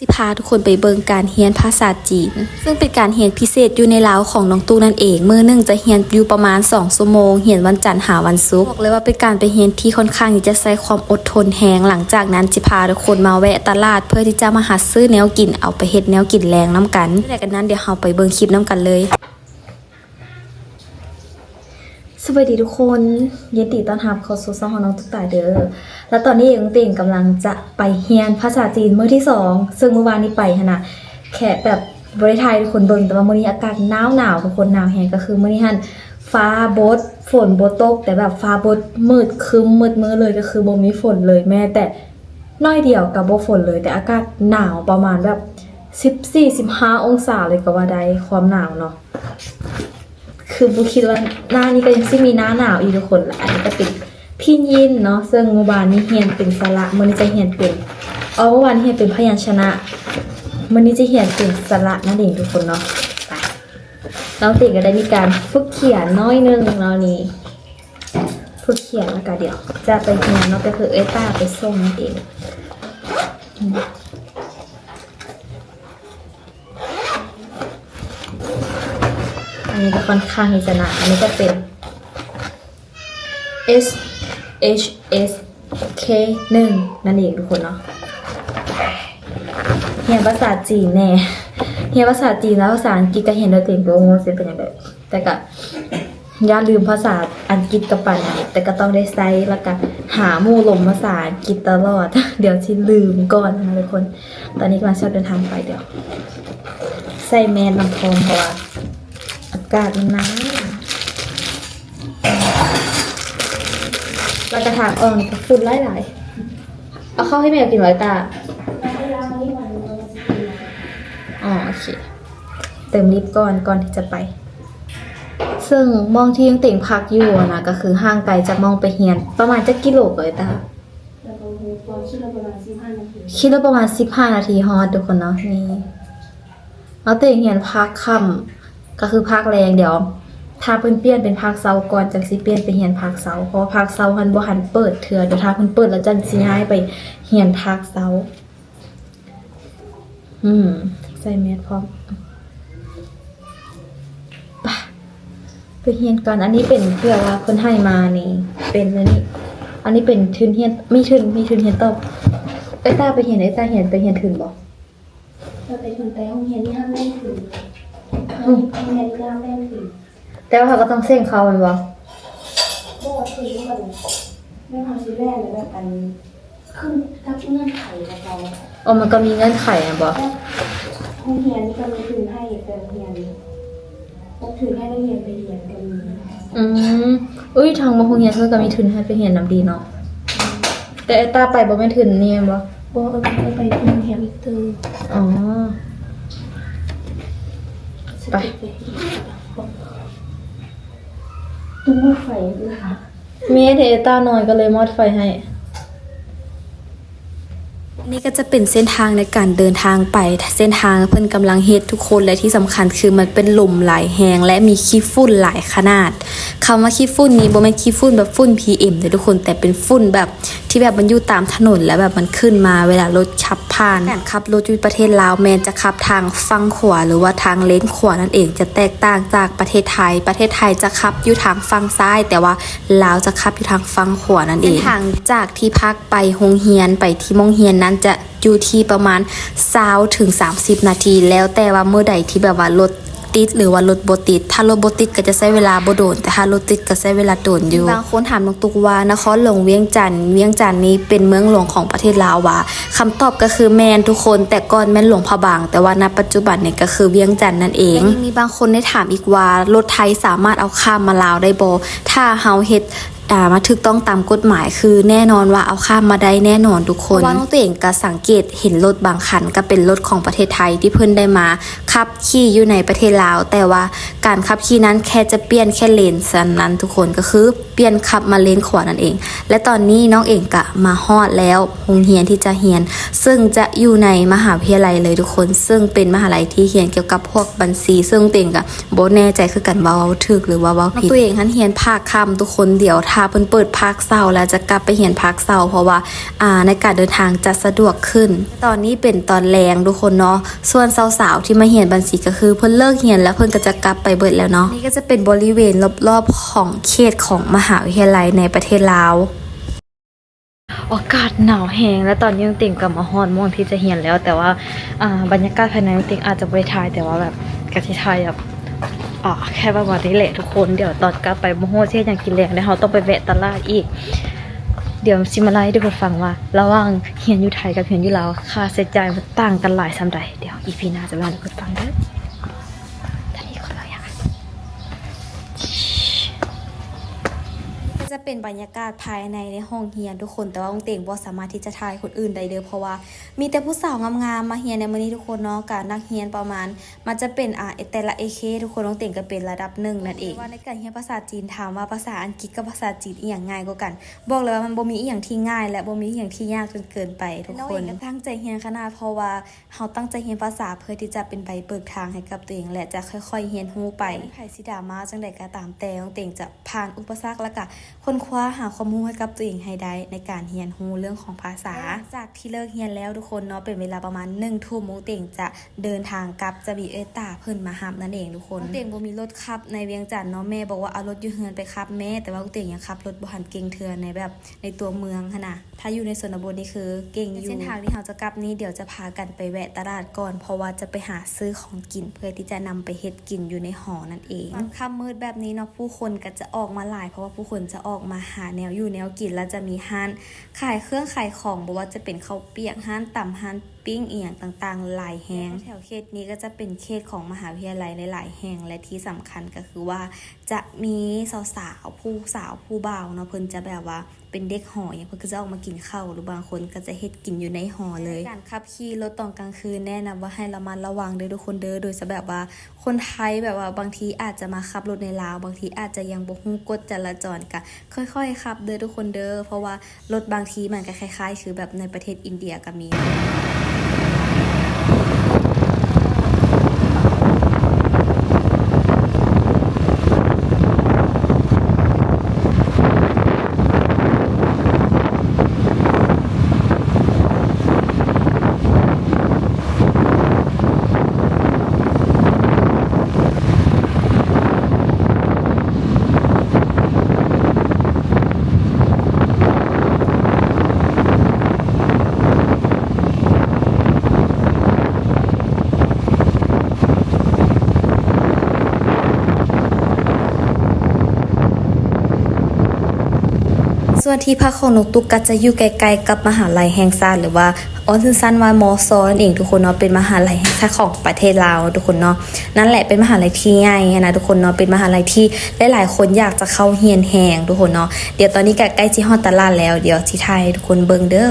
สิพาทุกคนไปเบิงการเฮียนภาษาจีน ซึ่งเป็นการเฮียนพิเศษอยู่ในลาวของน้องตู้นั่นเองมือหนึ่งจะเฮียนอยู่ประมาณ2ชั่วโมงเฮียนวันจันทร์หาวันศุกร์บอกเลยว่าเป็นการไปเฮียนที่ค่อนข้างที่จะใช้ความอดทนแหงหลังจากนั้นจะพาทุกคนมาแวะตลาด เพื่อที่จะมาหาซื้อแนวกินเอาไปเฮ็ดแนวกินแรงน้ำกันแต่กันนั้นเดี๋ยวเราไปเบิงคลิปน้ำกันเลย สวัสดีทุกคนยินดีต้อนรับเข้าสู่ช่องของน้องตุ๊กตาเด้อแล้วตอนนี้เองติ่งกำลังจะไปเรียนภาษาจีนมื้อที่สองซึ่งเมื่อวานนี้ไปขนาดแค่แบบบริไทยทุกคนเบิ่งแต่ว่ามื้อนี้อากาศหนาวหนาวทุกคนหนาวแฮงก็คือมื้อนี้หันฟ้าบดฝนบดตก แต่แบบฟ้าบดมืดครึ้มมืดมือเลยก็คือบ่มีฝนเลยแม้แต่น้อยเดียวกับบ่ฝนเลย แต่อากาศหนาวประมาณแบบ 14-15 องศาเลยก็ว่าได้ความหนาวเนาะ คือบุคิดว่าหน้านี้ก็ยังซิมีหน้าหนาวอีกทุกคนอันนี้ก็เป็นพี่ยินเนาะซึ่งเมื่อวานนี้เฮียนเป็นสระมื่อนี้จะเฮียนเป็นเอาเมื่อวานเฮียนเป็นพยัญชนะมื่อนี้จะเฮียนเป็นสระนั่นเองทุกคนเนาะไปน้องติก็ได้มีการฝึกเขียนน้อยนึงเนาะนี่ฝึกเขียนแล้วก็เดี๋ยว จะไปเฮียนเนาะก็คือเอต้าไปส่งนั่นเอง มันนี้ก็ค่อนข้างที่จะหนาอันนี้ก็เป็น S H S K หนึ่งนั่นเองทุกคนเนาะเรียนภาษาจีนแน่เรียนภาษาจีนแล้วภาษาอังกฤษก็เห็นได้เต็มตัวงงเสียเป็นอย่างไรแต่ก็อย่าลืมภาษาอังกฤษกับปันแต่ก็ต้องได้ใช้แล้วก็หาหมู่ลมภาษาอังกฤษตลอด เดี๋ยวที่ลืมก่อนนะทุกคน ตอนนี้กำลังชอบเดินทางไปเดี๋ยว ใส่แมนลำโพงเพราะว่อา กาศมันหนาวเราจะถางออกนี่ก็ฝุ่นหลายๆเอาเข้าให้แมวกินไว้ตาอ๋อโอเค เติมลิปก่อนก่อนที่จะไป ซึ่งมองที่ยังติ่งพักอยู่นะก็คือห่างไกลจากมองไปเฮียน ประมาณจะกิโลเลยตาคิดเราประมาณสิบห้านาทีคิดว่าประมาณสิบห้านาทีฮอตทุกคนเนาะนี่เอาติ่งเฮียนพักค่ำ ก็คือพักแรงเดี๋ยวถ้าเพิ่นเปลี่ยนเป็นพักเสาก่อนจังสิเปลี่ยนไปเฮียนพักเสาเพราะว่าพักเสาหันบ่หันเปิดเถื่อเดี๋ยวถ้าเพิ่นเปิดแล้วจังสิย้ายไปเฮียนพักเสาอืมใส่แมสพร้อมไปไปเฮียนก่อนอันนี้เป็นเพื่อว่าเพิ่นให้มานี่ เป็นอันนี้ อันนี้เป็นทุนเฮียนมีทุนมีทุนเฮียนตอบไอ้ตาไปเฮียนไอ้ตาเฮียนไปเฮียนทุนบ่เราไปถึงแต่ห้องเรียนที่ห้ามเล่นถือ องเรียนที่ห้ามเล่นถือแต่ว่าเขาก็ต้องเส้นเขาแมันบ่โบถือมันไม่ทำชิ้นแรกเลยแบบอันขึ้นกับเงื่อนไขกับเราอ๋อมันก็มีเงื่อนไขอะบ่ห้องเรียนนี่ก็มีถือให้แต่เรียนต้องถือให้นักเรียนไปเรียนกันมีอืมอุ้ยทางมหงเฮียนเพิ่นก็มีทุนให้ไปเฮียนนํดีเนาะแต่ไอ้ตาไปบ่แม่นทุนนี่แม่นบ่โบเออไปไปที่โรงเรียนอีกเตอร์อ๋อ ไปตุ้มไฟเลยค่ะแม่เทต้าน้อยก็เลยมอดไฟให้ นี่ก็จะเป็นเส้นทางในการเดินทางไปเส้นทางเพิ่นกำลังเฮ็ดทุกคนและที่สำคัญคือมันเป็นลมหลายแหงและมีขี้ฝุ่นหลายขนาดคำว่าขี้ฝุ่นนี้บ่แม่นขี้ฝุ่นแบบฝุ่น PM เลยทุกคนแต่เป็นฝุ่นแบบที่แบบมันอยู่ตามถนนแล้วแบบมันขึ้นมาเวลารถขับผ่านการขับรถอยู่ประเทศลาวแมนจะขับทางฝั่งขวาหรือว่าทางเลนขวานั่นเองจะแตกต่างจากประเทศไทย ประเทศไทยจะขับอยู่ทางฝั่งซ้าย แต่ว่าลาวจะขับอยู่ทางฝั่งขวานั่นเองทางจากที่พักไปโรงเรียนไปที่โรงเรียนนั้นจะอยู่ที่ประมาณ20ถึง 30 นาที แล้วแต่ว่าเมื่อใดที่แบบว่ารถติดหรือว่ารถบติด ถ้ารถบติดก็จะใช้เวลาบโดน แต่ถ้ารถติดก็ใช้เวลาโดนอยู่ บางคนถามน้องตุกว่านครหลวงเวียงจันทน์เวียงจันทน์นี้เป็นเมืองหลวงของประเทศลาวว่าคำตอบก็คือแมนทุกคน แต่ก่อนแม่นหลวงพระบาง แต่ว่าณปัจจุบันเนี่ยก็คือเวียงจันทน์นั่นเองมีบางคนได้ถามอีกว่ารถไทยสามารถเอาข้ามมาลาวได้บถ้าเฮาเฮ็ด มาถูกต้องตามกฎหมายคือแน่นอนว่าเอาข้ามมาได้แน่นอนทุกคนว่าน้องตัวเองก็สังเกตเห็นรถบางคันก็เป็นรถของประเทศไทยที่เพิ่นได้มาขับขี่อยู่ในประเทศลาว แต่ว่าการขับขี่นั้นแค่จะเปลี่ยนแค่เลนสันนั้นทุกคนก็คือเปลี่ยนขับมาเลนขวานั่นเอง และตอนนี้น้องเองก็มาฮอดแล้วโรงเรียนที่จะเรียน ซึ่งจะอยู่ในมหาวิทยาลัยเลยทุกคน ซึ่งเป็นมหาลัยที่เรียนเกี่ยวกับพวกบัญชี ซึ่งตัวเต็งก็บ่แน่ใจคือกันว่าเว้าถูกหรือว่าเว้าผิดตัวเองหันเรียนภาคค่ำทุกคนเดี๋ยวถาเพิ่นเปิดภาคเสาร์แล้วจะกลับไปเรียนภาคเสาร์เพราะว่าอ่าในการเดินทางจะสะดวกขึ้น ตอนนี้เป็นตอนแรงทุกคนเนาะส่วนสาวๆที่มาเรียนบัญชีก็คือเพิ่นเลิกเรียนแล้วเพิ่นก็จะกลับไปเบิดแล้วเนาะนี่ก็จะเป็นบริเวณรอบๆของเขตของมหาวิทยาลัยในประเทศลาวอากาศหนาวแหงและตอนนี้ยังติ่งกับมาฮอนม่วงที่จะเหียนแล้ว แต่ว่าอ่าบรรยากาศภายในยังติ่งอาจจะไม่ทายแต่ว่าแบบกะทิทายแบบ อ่าแค่ประมาณนี้แหละทุกคนเดี๋ยวตอนกลับไปโมโหเช่ยังกินแรงเดี๋ยเราต้องไปแวะตลาดอีก เดี๋ยวซิมาไลให้ทุกคนฟังว่า ระหว่างเฮียนอยู่ไทยกับเฮียนอยู่ลาวค่าใช้จ่ายมันต่างกันหลายสำใดเดี๋ยวอีพีหน้าจะมาให้ทุกคนฟังเด้อ ท่านนี้คนละอย่างก็จะเป็นบรรยากาศภายในในห้องเฮียนทุกคน แต่ว่าองเต่งบ่สามารถที่จะทายคนอื่นได้เด้อเพราะว่ามีแต่ผู้สาวงามๆมาเฮียนในมื้อนี้ทุกคนเนาะการนักเฮียนประมาณ มันจะเป็นอ่าแต่ละ AK ทุกคนองเต่งก็เป็นระดับหนึ่งนั่นเองว่าในการเฮียนภาษาจีนถามว่าภาษาอังกฤษกับภาษาจีนอีหยังง่ายกว่ากัน บอกเลยว่ามันบ่มีอีหยังที่ง่าย และบ่มีอีหยังที่ยากจนเกินไปทุกคนตั้งใจเฮียนขนาดเพราะว่าเฮาตั้งใจเฮียนภาษาเพื่อที่จะเป็นใบเบิกทางให้กับตัวเองและจะค่อย ๆ เฮียนรู้ไปไผสิดรามาจังใดก็ตามแต่องเต่งจะผ่านอุปสรรคแล้วก็ค้นคว้าหาความรู้ให้กับตัวเองให้ได้ในการเรียนรู้เรื่องของภาษา จากที่เลิกเรียนแล้วทุกคนเนาะเป็นเวลาประมาณหนึ่งทุ่มมงเต่งจะเดินทางกลับจะมีเอตาเพิ่นมาหับนั่นเองทุกคนเต่งบ่มีรถขับในเวียงจันทน์เนาะแม่บอกว่าเอารถอยู่เฮือนไปขับแม่แต่ว่าเต่งยังขับรถบ่หันเก่งเทือนในแบบในตัวเมืองค่ะนะถ้าอยู่ในส่วนบนนี่คือเก่งอยู่เส้นทางที่เราจะกลับนี้เดี๋ยวจะพากันไปแวะตลาดก่อน เพราะว่าจะไปหาซื้อของกินเพื่อที่จะนำไปเฮ็ดกินอยู่ในหอนั่นเองค่ำมืดแบบนี้เนาะผู้คนก็จะออกมาหลาย เพราะว่าผู้คนจะออกมาหาแนวอยู่แนวกินแล้วจะมีห้านขายเครื่องขายของบอกว่าจะเป็นข้าวเปียกห้านต่ำห้าน ปิ้งเอียงต่างๆ หลายแห่งแถวเขตนี้ก็จะเป็นเขตของมหาวิทยาลัยหลายๆแห่งและที่สำคัญก็คือว่า จะมีสาวๆผู้สาวผู้บ่าวเนาะเพิ่นจะแบบว่าเป็นเด็กหออย่างเพิ่นก็จะออกมากินข้าวหรือบางคนก็จะเฮ็ดกินอยู่ในหอเลยการขับขี่รถตอนกลางคืนแนะนำว่าให้ระมัดระวังเด้อทุกคนเด้อโดยจะแบบว่าคนไทยแบบว่าบางทีอาจจะมาขับรถในลาว บางทีอาจจะยังบ่ฮู้กฎจราจรก็ค่อยๆขับเด้อทุกคนเด้อเพราะว่ารถบางทีมันก็คล้ายๆ คือแบบในประเทศอินเดียก็มี ส่วนที่พักของนกตุกกะจะอยู่ไกลๆกับมหาลัยแห่งชาติหรือว่าออนซันว่ามอซอนั่นเองทุกคนเนาะเป็นมหาลัยแห่งชาติของประเทศลาวทุกคนเนาะนั่นแหละเป็นมหาลัยที่ใหญ่นะทุกคนเนาะเป็นมหาลัยที่หลายๆคนอยากจะเข้าเฮียนแหงทุกคนเนาะเดี๋ยวตอนนี้ก็ใกล้ที่ฮอตตลาดแล้วเดี๋ยวทายให้ทุกคนเบิงเด้อ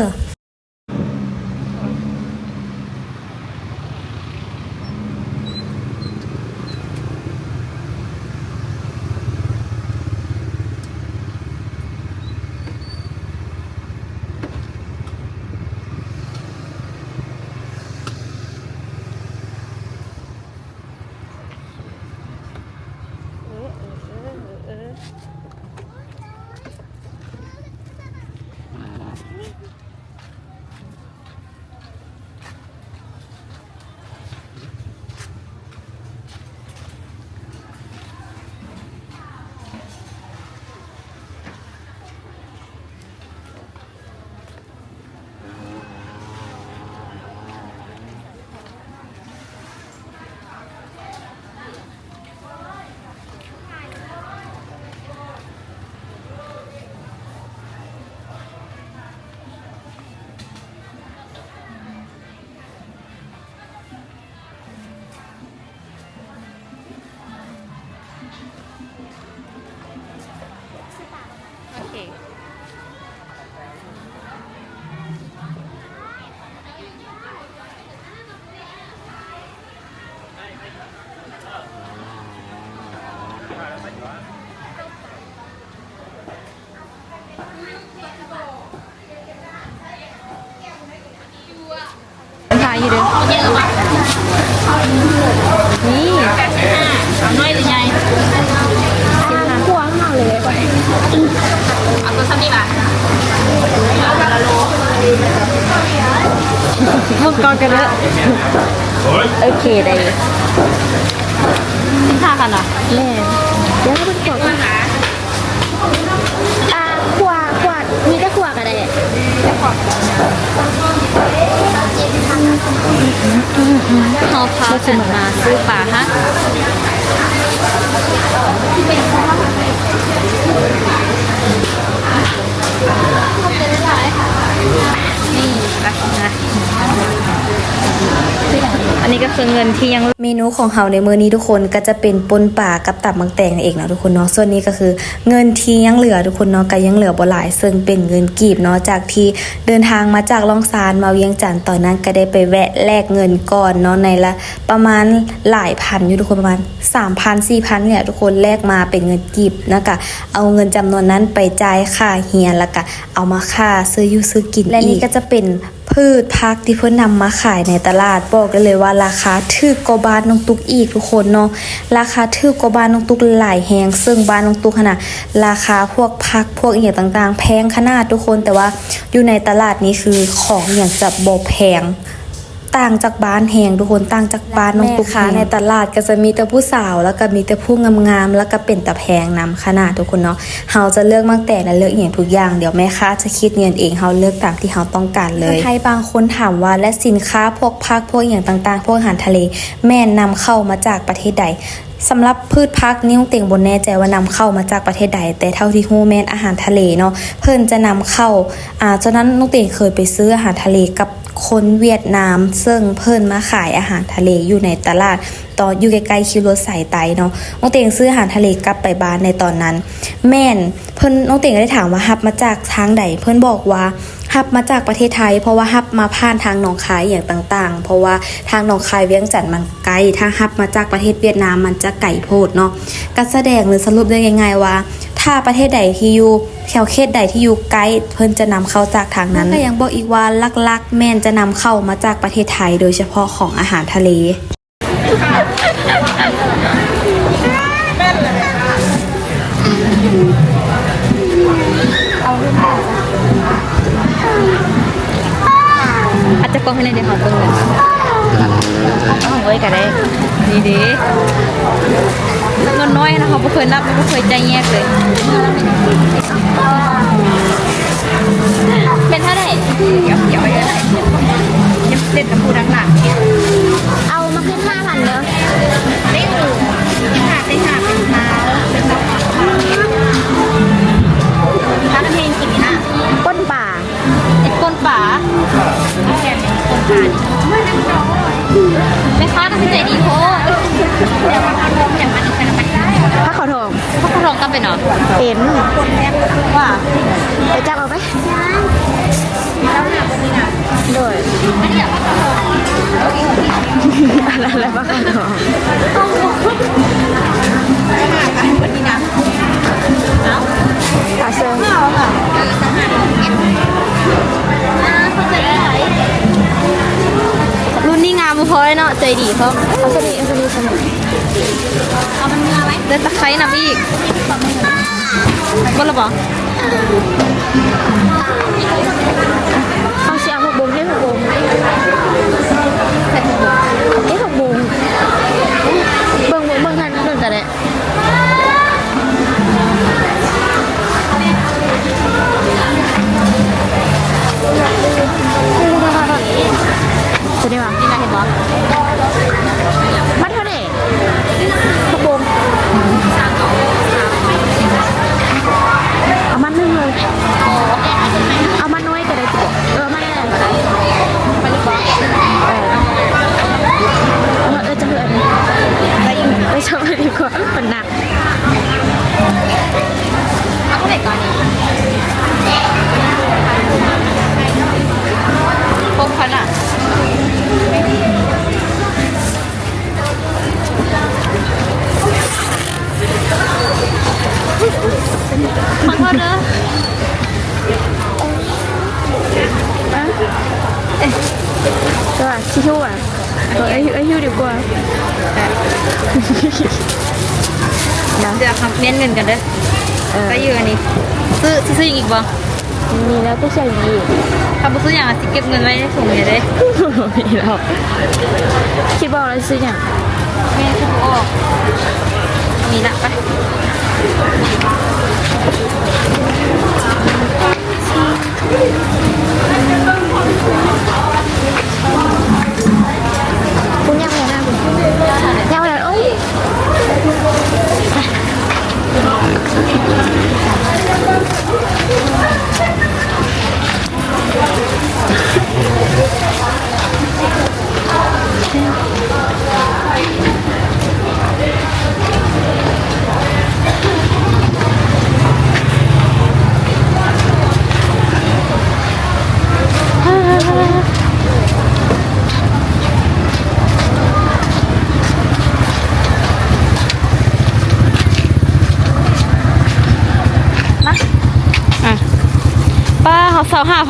มุกกอนกันเยอะโอเคได้ค่าค่ะเนาะแม่เดี๋ยวก็เป็นขวดอ่าขวดขวดมีแต่ขวดอะไรเขาพาฉันมาซื้อปลาฮะ นี่ไปนะ อันนี้ก็คือเงินที่ยังเมนูของเฮาในมื้อนี้ทุกคนก็จะเป็นปนป่ากับตับมังแตงเองเนาะทุกคนเนาะส่วนนี้ก็คือเงินที่ยังเหลือทุกคนเนาะก็ยังเหลือบ่หลายซึ่งเป็นเงินกีบเนาะจากที่เดินทางมาจากล่องซานมาเวียงจันทน์ตอนนั้นก็ได้ไปแวะแลกเงินก่อนเนาะในละประมาณหลายพันอยู่ทุกคนประมาณ3,000 4,000เนี่ยทุกคนแลกมาเป็นเงินกีบนะคะเอาเงินจำนวนนั้นไปจ่ายค่าเฮียนแล้วก็เอามาค่าซื้ออยู่ซื้อกินและนี่ก็จะเป็นพืชพักที่เพิ่นนำมาขายในตลาดบอกได้เลยว่าราคาถูกกว่าบ้านน้องตุ๊กอีกทุกคนเนาะราคาถูกกว่าบ้านน้องตุ๊กหลายแหงซึ่งบ้านน้องตุ๊กขนาดราคาพวกพักพวกอหย่างต่างๆ แพงขนาดทุกคนแต่ว่าอยู่ในตลาดนี้คือของอย่างจะบ่แพง ต่างจากบ้านแหงทุกคนต่างจากบ้านน้องตุ๊กค้าในตลาดก็จะมีแต่ผู้สาว แล้วก็มีแต่ผู้งามๆแล้วก็เป็นตะแพงนำขนาดทุกคนเนาะเฮาจะเลือกมั่งแต่และเลือกอย่างทุกอย่างเดี๋ยวแม่ค้าจะคิดเงินเองเฮาเลือกตามที่เฮาต้องการเลยใครบางคนถามว่าและสินค้าพวกพักพวกอย่างต่างๆ พวกอาหารทะเล แม่นนำเข้ามาจากประเทศใดสำหรับพืชพักนิ้วเต่งบนแน่ใจว่านำเข้ามาจากประเทศใด แต่เท่าที่ฮู้แม่นอาหารทะเลเนาะเพิ่นจะนำเข้าอ่าฉะนั้นน้องเต่งเคยไปซื้ออาหารทะเลกับ คนเวียดนามซึ่งเพิ่นมาขายอาหารทะเลอยู่ในตลาดตอนอยู่ใกล้ๆคิวรถสายไตเนาะน้องเต่งซื้ออาหารทะเลกลับไปบ้านในตอนนั้น แม่นเพิ่นน้องเต่งก็ได้ถามว่าฮับมาจากทางใดเพิ่นบอกว่าฮับมาจากประเทศไทย เพราะว่าฮับมาผ่านทางหนองคายอย่างต่าง ๆ เพราะว่าทางหนองคายเวียงจันทน์มันไกลถ้าฮับมาจากประเทศเวียดนามมันจะไกลโพดเนาะก็แสดงหรือสรุปได้ง่ายๆว่า ถ้าประเทศใดที่อยู่แถวเขตใดที่อยู่ใกล้เพิ่นจะนำเข้าจากทางนั้นก็ยังบอกอีกว่าลักๆ แม่นจะนำเข้ามาจากประเทศไทย โดยเฉพาะของอาหารทะเลอาจจะกองให้ในเดี๋ยวเขาเบิ่งเลยเอาไว้กันได้ดีดี เงินน้อยนะเขาไม่เคยนับไม่เคยใจแยกเลย เป็นเท่าไหร่เดี๋ยวเดี๋ยวไปเท่าไหร่ยังเล่นกับผู้ดังหลังเนี่ยเอามาขึ้นห้าพันเนอะไม่ถูกยังหาได้หาเป็นเท้าเป็นแบบถ้าเพลงกินน่ะก้นป่าไอ้ก้นป่าแกเป็นก้นป่าดิแม่ค้าต้องใจดีโพด เขาลองกันเป็นเหรอเป็นว่าไปจับเอาไปแล้วหนาบนนี้นะโดยอันนี้อยากว่าเขาลองอะไรอะไรพระขอทองบนนี้นะเอ้าตาเซิงเอา ค่ะเข้าใจได้รุ่นนี้งามพอยเนาะใจดีเขาเอาสนิทเอาสนิทสนิทเอามันงาไหมเดินตะไคร้นำอีกก็ระบอกเอาเสียหกโมงเรียหกโมงเอ๊ะหกโมงเบิ่งเบิ่งเบิ่งทันเบิ่งแต่แหละจะได้ปะนี่นะ บอมัดเท่าไหร่หกโมงเอามันนึ่งเลยเอามันน้อยก็ได้จิเออไมันแรงก็ได้ไมาลิบอเออเออเออจะเหลืออะไรไปชอยู่ไปชมกันดีกว่ามันหนักเอาเท่าไหร่ก่อนนี่พบพันอะขอโทษเด้อ ก็ชิชูอะเออไอ้ไอ้ฮิวดีกว่านะเดี๋ยวทำเน้นเงินกันเด้อเออก็อยู่อันนี้ซื้อซื้ออีกบ่มีแล้วก็เชียร์อย่างนี้ไปถ้าบ่ซื้ออย่างอะสิเก็บเงินไว้ในถุงเนี่ยเด้มีหรอกคิดว่าอะไรซื้ออย่างแม่คือบ่ออกมีละไป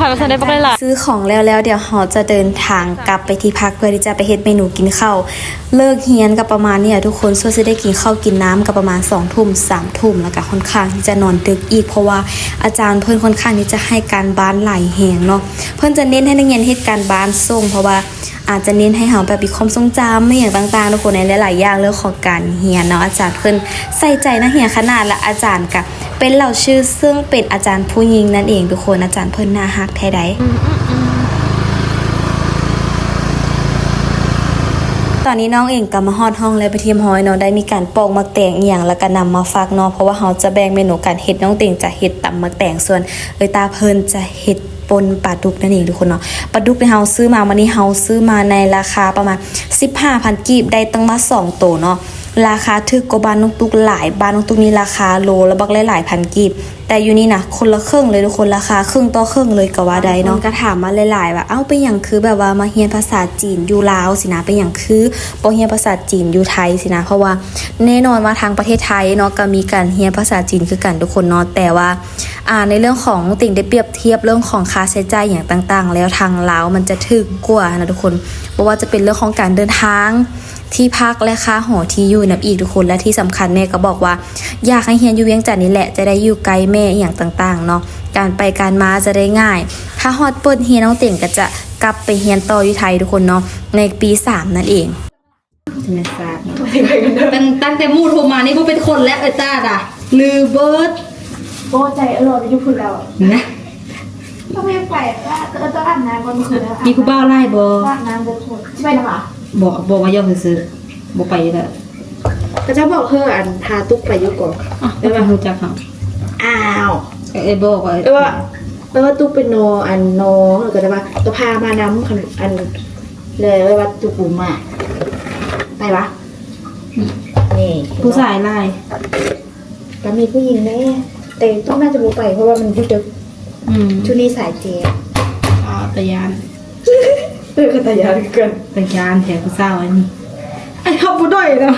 สาวห้าพันเปอร์เซ็นต์ได้ปะเลยล่ะซื้อของแล้วแล้วเดี๋ยวเราจะเดินทางกลับไปที่พักเพื่อที่จะไปเฮ็ดเมนูกินข้าวเลิกเฮียนกับประมาณเนี่ยทุกคนส่วนจะได้กินข้าวกินน้ำกับประมาณ2องทุ่มสามทุ่มแล้วก็ค่อนข้างที่จะนอนดึกอีกเพราะว่าอาจารย์เพื่อนค่อนข้างที่จะให้การบ้านหลายแหงเนาะเพื่อนจะเน้นให้นักเรียนเฮ็ดการบ้านส่ง เพราะว่าอาจจะเน้นให้เฮาแบบมีความทรงจำไม่อย่างต่างๆทุกคนในหลายๆอย่างเรื่องของการเรียนเนาะอาจารย์เพิ่นใส่ใจนักเรียนขนาดและอาจารย์ก็ เป็นเหล่าชื่อซึ่งเป็นอาจารย์ผู้หญิงนั่นเองทุกคนอาจารย์เพิ่นนาฮักแท้ใดตอนนี้น้องเองก็มาฮอดห้องแล้วไปเทียมหอยเนาะได้มีการปอกมักแตงอย่างแล้วก็นำมาฝากเนาะเพราะว่าเขาจะแบ่งเมนูการเฮ็ดน้องเต่งจะเฮ็ดตำมักแตงส่วนเอยตาเพิ่นจะเฮ็ดปนปลาดุกนั่นเองทุกคนเนาะปลาดุกที่เฮาซื้อมาวันนี้เฮาซื้อมาในราคาประมาณ 15,000กีบได้ตั้งมา2ตัวเนาะ ราคาถึกกว่าบ้านนกตุกหลายบ้านนกตุกนี่ราคาโลละบักหลายๆพันกีบ แต่อยู่นี่นะคนละครึ่งเลยทุกคนราคาครึ่งต่อครึ่งเลยก็ว่าได้เนาะก็ถามมาหลายๆว่าเอ้าเป็นอย่างคือแบบว่ามาเรียนภาษาจีนอยู่ลาวสินะเป็นอย่างคือบ่เรียนภาษาจีนอยู่ไทยสินะ เพราะว่าแน่นอนว่าทางประเทศไทยเนาะก็มีการเรียนภาษาจีนคือกันทุกคนเนาะแต่ว่าอ่าในเรื่องของติ่งได้เปรียบเทียบเรื่องของค่าใช้จ่ายอย่างต่างๆ แล้วทางลาวมันจะถึกกว่านะทุกคนเพราะว่าจะเป็นเรื่องของการเดินทางที่พักและค่าหอที่อยู่นับอีกทุกคนและที่สำคัญแม่ก็บอกว่า อยากให้เฮียนอยู่เวียงจันทน์นี่แหละจะได้อยู่ไกลแม่อหย่างต่างๆเนาะการไปการมาจะได้ง่าย ถ้าฮอดเปิดเฮียนน้องเต่งก็จะกลับไปเฮียนต่ออยู่ไทยทุกคนเนาะในปีสามนั่นเองตั้งตั้งแต่มูโทรมานี่บ่เป็นคนแล้วเอต้าด่ะลือเบิร์ดโอ้ใจอร่อยไปยุคคือเรานะต้องไม่ไปว่าเออต้องอาบน้ำบนคืนแล้วมีผู้บ่าวไล่บ่อาบน้ำบนคืนใช่ไหมนะคะบอกบอกว่าย่อมซื้อบ่ไปแล้วก็จะบอกเธออันพาตุ๊กไปยุก่อนอะแล้วมาฮู้จักเขา อ้าวเอ้ยบอกว่าแปลว่าแปลว่าตุ๊กเป็นโนอันน้องแล้วก็จะว่าตัวพามาน้ำขนมอันเลยว่าตุ๊กปูมาไปวะนี่ผู้ชายไล่ก็มีผู้หญิงแน่แต่ต้องน่าจะบูไปเพราะว่ามันยุ่ดึกอืมชุดนี้สายเจ๊อ่าตะยานเออก็ตายาเกินตะยานแถวผู้สาวอันนี้ไอ้ฮับบ่ได้นะ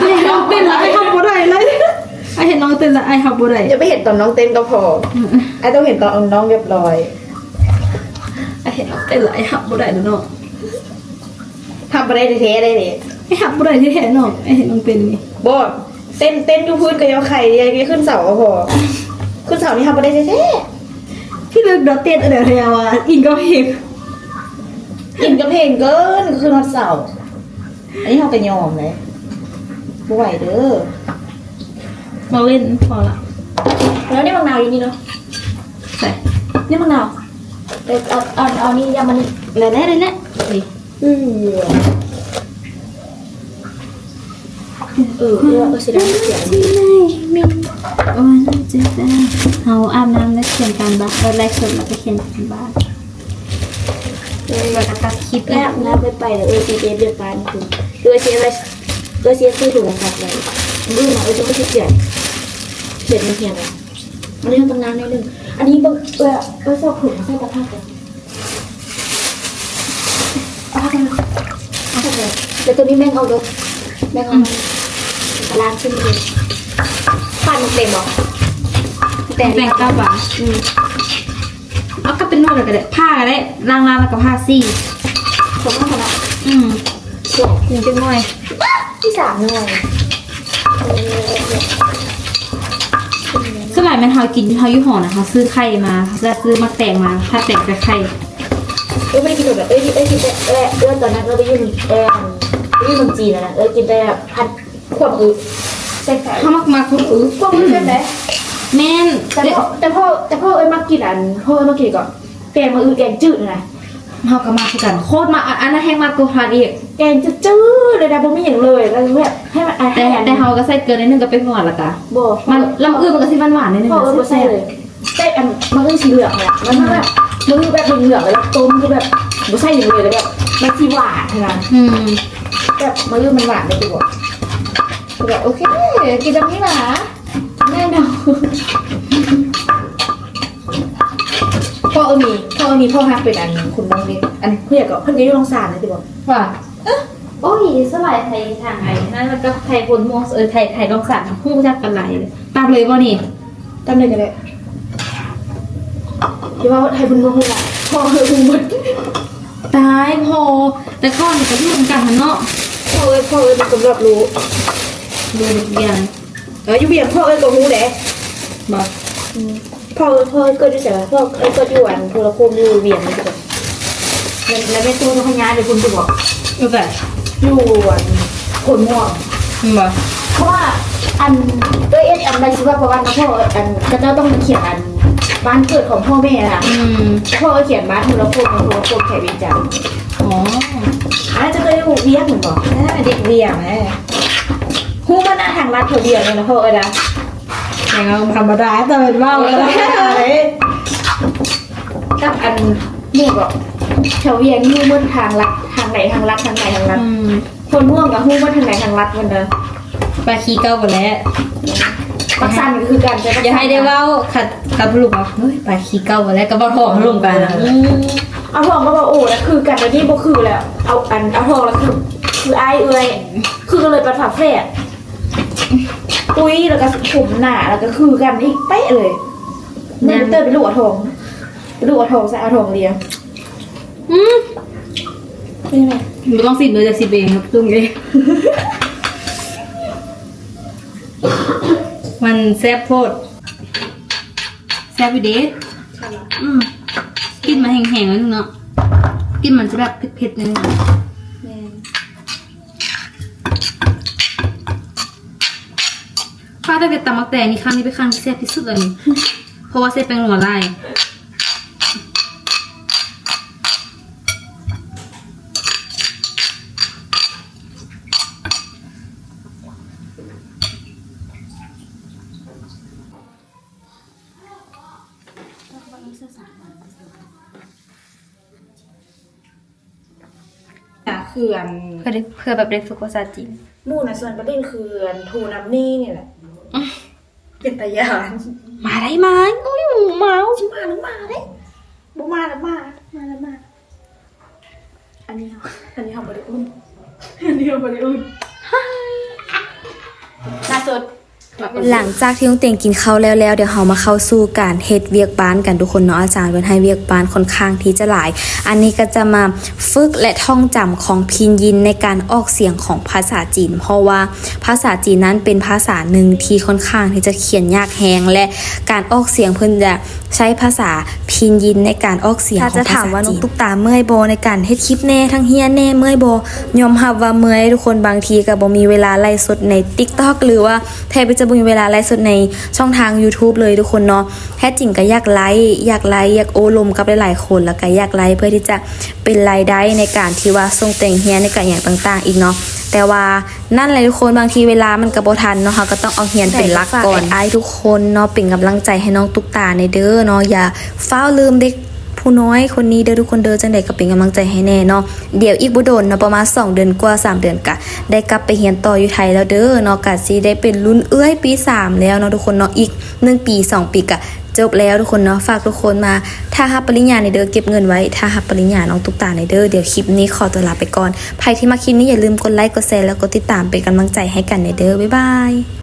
ไอ้น้องเต้นละไอ้ฮับบ่ได้เลย ไอ้เห็นน้องเต้นละไอ้ฮับบ่ได้จะไม่เห็นตอนน้องเต้นก็พอไอ้ต้องเห็นตอนเอาน้องเรียบร้อยไอ้เห็นน้องเต้นละไอ้ฮับบ่ได้เด้อเนาะทำไปได้เท่ๆได้เลยไอ้ฮับบ่ได้ที่แท้เนาะไอ้เห็นน้องเต้นนี่บอดเต้นเต้นดูพื้นกับยาไข่ยังไงขึ้นเสาก็พอขึ้นเสานี่ทำไปได้เท่ที่เลิกดอเต้นอะไรเรียว่าอินก็เพลงๆอินกับเพลงเกินขึ้นรถเสาอันนี้เขาไปยอมเลยบ่ไหวเด้อ มาเล่นพอละแล้วนี่มังนาวอยู่นี่เนาะใส่นี่มังนาวแต่เอาเอาเอานี่ยามันแล้วแน่เลยแหละนี่เออเออเออเออเสียดายเสียงโอ้ยเจ็บได้เฮาอาบน้ำแล้วเขียนการบ้านแล้วไลฟ์สดแล้วก็เขียนการบ้านแล้วก็ตัดคลิปแล้แล้ววน้าไปไปเดี๋ยวเออซีเจเรียกการคือเออเสียอะไรเออเสียซื้อถูกรหัสเลยรุ่นเนาะเออจะไม่คิดเขียน เขียนมันเขียนอะไรอันนี้ต้องน้ำนิดนึงอันนี้เบอร์เออเออสอบถูกใส่ตะภาพเลยเอาไปเลยเอาไปเลยแต่ตัวนี้แม่งเอารถแม่งเอาล้างขึ้นเลยปั่นเต็มหรอแต่งแต่งก้าบาทอืมเอาก็เป็นนวดเลยก็ได้ผ้าก็ได้ล้างๆแล้วก็ผ้าซี่สองข้างขนาดอืมสองถึงจะง่อยที่สามหน่วย สมัยมันเฮากินเฮาอยู่หอนะเฮาซื้อไข่มาจะซื้อมาแต่งมา ถ้าแตงกับไข่เออไม่ได้กินแบบเอ้ยเอ้ยกินแต่เอ้ยเอ้ยตอนนั้นเราไปยื่นเอ้ยไปยื่นเมืองจีนนะนะเอ้ยกินแต่แบบพันขวบอือใส่ไข่เขามักมาคุณอื้อพวกมันเป็นไหมแม่นแต่พ่อแต่พ่อแต่พ่อเอ้ยมากินอันพ่อเอ้ยมากินก่อนแกงมาอือแกงจืดนะเฮาก็มาคือกันโคตรมาอันนั้นแห้งมากกว่าฮาร์ดอีก กงจืดๆเลยนะบ่มีอย่างเลยแล้วแบบให้มันแต่แต่เฮาก็ใส่เกลือนิดนึงก็เป็นหวานละกะบ่มันลำอื้อมันก็สิหวานๆนิดนึงพ่อเอ้ยบ่ใส่เลยใส่อันมันอือสีเหลืองเนี่ยมันแบบมันอือแบบเหลืองๆแล้วต้มคือแบบบ่ใส่อย่างเลยแล้วแบบมันสีหวานขนาดอืมแบบมันอือมันหวานเลยตัวแบบโอเคกินแบบนี้นะแน่นอนพ่อเออมีพ่อเออมีพ่อฮักเป็นอันคุณน้องเล็กอันเพื่อนก็เพื่อนก็อยู่โรงสารนะที่บอกว่า โอ้ยสลายไทยทางไอ้นั่นแล้วก็ไทยคนม่วงเออไทยไทยลองสั่นฮู้จักกันหลายเลยตามเลยบ่นี่จำเลยกันเลยเดี๋ยวว่าไทยบุญเมืองหุ่นอะพ่อเออบุญบุญตายพอแต่ข้อนี่ก็อยู่เหมือนกันหั่นเนาะพ่อเออพ่อเออเป็นคนรับรู้ดูอีกอย่างเอออยู่เบียงพ่อเออก็รู้แหละบ่พ่อเออพ่อเออก็อยู่แต่พ่อเออก็อยู่อันโทรโคมอยู่เบียงนะที่บอกแล้วแล้วแม่ตู้ก็พญาเดี๋ยวคุณจะบอกอยู่แบบ อยู่อันคนม่วง บ่เพราะว่าอันเออเอ็นอันใบชีวประวัตินะพ่ออันก็จะต้องเขียนอันบ้านเกิดของพ่อแม่น่ะอืมพ่อเขียนบ้านโทรโคมโทรโคมแขกวิจารณ์อ๋ออาจจะเคยหูเวียงเหมือนบอกเด็กเวียงแม่หูมันน่าทางรัดเธอเวียงเลยนะพ่อเอ้ยนะอย่างเอาธรรมดาแต่เป็นเว้าเลยกับอันนี่บอกแถวเวียงหูมันทางรัดทาง ไหนทางรัดทางไหนทางรัดอืมคนม่วงกับหูมันทางไหนทางรัดมันเด้อปลาขี้เก้าหมดแล้วปักสันก็คือการใช้ปักอย่าให้ได้เว่าขัดกับลูกว่าเฮ้ยปลาขี้เก้าหมดแล้วก็บ่ทองรวมกันอืมเอาทองก็บอกโอ้แล้วคือกันแต่นี่บ่คือแล้ว เอาอันเอาทองแล้วคือ คือไอ้เอ้ยคือก็เลยเป็นฝาแฝดตุ้ยแล้วก็ผมหนาแล้วก็คือกันอีกเป๊ะเลยเนี่ยเตอร์เป็นลูกอะทองเป็นลูกอะทองใส่อะทองเรียงอืม นี่ไงบ่ต้องสิบเลยจะสิบเองครับลุงเองมันแซ่บโพดแซ่บอยู่เด้ใช่ไหมอืมกินมันแห้งๆแล้วนึงเนาะกินมันจะแบบเผ็ดๆนิดนึงแม่ข้าวแต่เป็ดตำมักแตงนี่ครั้งนี้เป็นครั้งที่แซ่บที่สุดเลยเพราะว่าเส้นเป็นหัวลายอะคืออันเพื่อได้เพื่อแบบได้ฝึกภาษาจีนหมู่นะส่วนประเด็นคืออันทูน้ำนี่นี่แหละเป็นตายานมาได้ไหมโอ้ยหมูเมาชิมาแล้วมาเลยบ่มาแล้วมามาแล้วมาอันนี้เขาอันนี้เขาบริอุ่นอันนี้เขาบริอุ่นล่าสุด หลังจากที่น้องเตียงกินข้าวแล้วแล้วเดี๋ยวเรามาเข้าสู่การเฮ็ดเวียกบ้านกันทุกคนเนาะอาจารย์เป็นให้เวียกบ้านค่อนข้างที่จะหลาย อันนี้ก็จะมาฝึกและท่องจำของพินยินในการออกเสียงของภาษาจีน เพราะว่าภาษาจีนนั้นเป็นภาษาหนึ่งที่ค่อนข้างที่จะเขียนยากแฮงและการออกเสียงเพิ่นจะใช้ภาษาพินยินในการออกเสียงของภาษาจีนถ้าจะถามว่าน้องตุ๊กตาเมื่อยโบในการเฮ็ดคลิปแน่ทั้งเฮียแน่เมื่อยโบยอมรับว่าเมื่อยทุกคนบางทีก็บ่มีเวลาไลฟ์สดใน TikTok หรือว่าแทบจะบ่มีเวลาไลฟ์สดในช่องทาง YouTube เลยทุกคนเนาะแท้จริงก็อยากไลฟ์อยากไลฟ์อยากโอลมกับหลายๆคนแล้วก็อยากไลฟ์เพื่อที่จะเป็นรายได้ในการที่ว่าส่งแต่งเฮียในการอย่างต่าง ๆ อีกเนาะแต่ว่านั่นแหละทุกคนบางทีเวลามันก็บ่ทันเนาะค่ะก็ต้องเอาเฮียนเป็นหลักก่อนไอ้ทุกคนเนาะเป็นกำลังใจให้น้องตุ๊กตาในเด้อเนาะอย่าเฝ้าวลืมเด็ก ผู้น้อยคนนี้เด้อทุกคนเด้อจังใดก็เป็นกำลังใจให้แน่เนาะเดี๋ยวอีกบ่โดนเนาะประมาณ 2 เดือนกว่า 3 เดือนกะ ได้กลับไปเรียนต่ออยู่ไทยแล้วเด้อเนาะกะสิได้เป็นรุ่นเอื้อยปี 3 แล้วเนาะทุกคนเนาะอีก 1 ปี 2 ปีกะจบแล้วทุกคนเนาะฝากทุกคนมา ถ้ารับปริญญาในเด้อเก็บเงินไว้ ถ้ารับปริญญาน้องตุ๊กตาในเด้อเดี๋ยวคลิปนี้ขอตัวลาไปก่อนใครที่มาคลิปนี้อย่าลืมกดไลค์กดแชร์แล้วกดติดตามเป็นกำลังใจให้กันในเด้อบ๊ายบาย